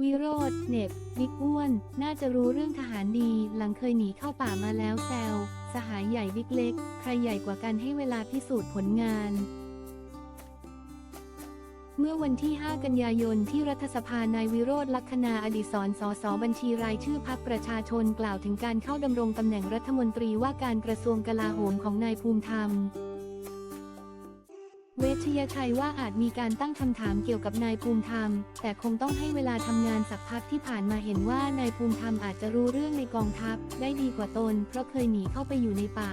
วิโรธเน็บบิ๊กอ้วน น่าจะรู้เรื่องทหารดี หลังเคยหนีเข้าป่ามาแล้วแซว สหายใหญ่บิ๊กเล็ก ใครใหญ่กว่ากันให้เวลาพิสูจน์ผลงาน เมื่อวันที่ 5 กันยายนที่รัฐสภานายวิโรธลักษณาอดิศรสสบัญชีรายชื่อพักประชาชนกล่าวถึงการเข้าดำรงตำแหน่งรัฐมนตรีว่าการกระทรวงกลาโหมของนายภูมิธรรม ชยชัยว่าอาจมีการตั้งคำถามเกี่ยวกับนายภูมิธรรม แต่คงต้องให้เวลาทำงานสักพักที่ผ่านมาเห็นว่านายภูมิธรรมอาจจะรู้เรื่องในกองทัพ ได้ดีกว่าตน เพราะเคยหนีเข้าไปอยู่ในป่า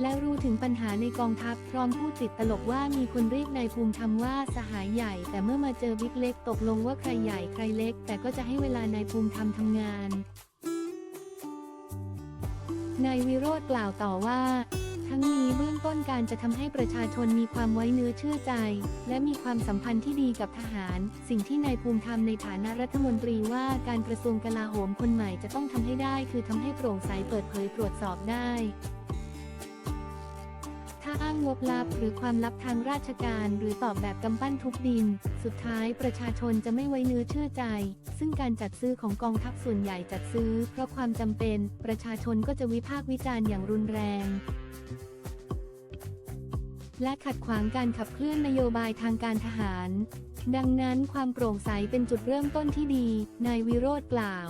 และรู้ถึงปัญหาในกองทัพพร้อมพูดติดตลกว่ามีคนเรียกนายภูมิธรรมว่าสหายใหญ่ แต่เมื่อมาเจอบิ๊กเล็กตกลงว่าใครใหญ่ใครเล็ก แต่ก็จะให้เวลานายภูมิธรรมทำงานนายวิโรธกล่าวต่อว่า ทั้งนี้เบื้องต้นการจะทำให้ประชาชนมีความไว้เนื้อเชื่อใจ และมีความสัมพันธ์ที่ดีกับทหาร สิ่งที่นายภูมิธรรมในฐานะรัฐมนตรีว่าการกระทรวงกลาโหมคนใหม่จะต้องทำให้ได้ คือทำให้โปร่งใสเปิดเผยตรวจสอบได้ อ้างงบลับ หรือความลับทางราชการ หรือตอบแบบกำปั้นทุบดิน สุดท้ายประชาชนจะไม่ไว้เนื้อเชื่อใจ ซึ่งการจัดซื้อของกองทัพส่วนใหญ่จัดซื้อ เพราะความจำเป็น ประชาชนก็จะวิพากษ์วิจารณ์อย่างรุนแรงและขัดขวางการขับเคลื่อนนโยบายทางการทหาร ดังนั้นความโปร่งใสเป็นจุดเริ่มต้นที่ดี นายวิโรธกล่าว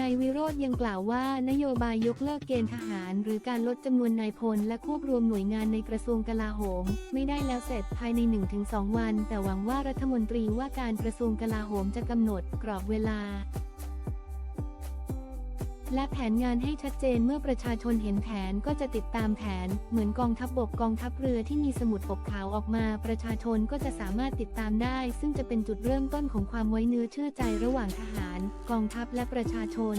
นายวิโรธยังกล่าวว่านโยบายยกเลิกเกณฑ์ทหาร หรือการลดจำนวนนายพลและควบรวมหน่วยงานในกระทรวงกลาโหม ไม่ได้แล้วเสร็จภายใน 1-2 วัน แต่หวังว่ารัฐมนตรีว่าการกระทรวงกลาโหมจะกำหนดกรอบเวลา และแผนงานให้ชัดเจนเมื่อประชาชนเห็นแผนก็จะติดตามแผน เหมือนกองทัพบบกกองทัพเรือที่มีสมุดปกขาวออกมา ประชาชนก็จะสามารถติดตามได้ ซึ่งจะเป็นจุดเริ่มต้นของความไว้เนื้อเชื่อใจระหว่างทหาร กองทัพและประชาชน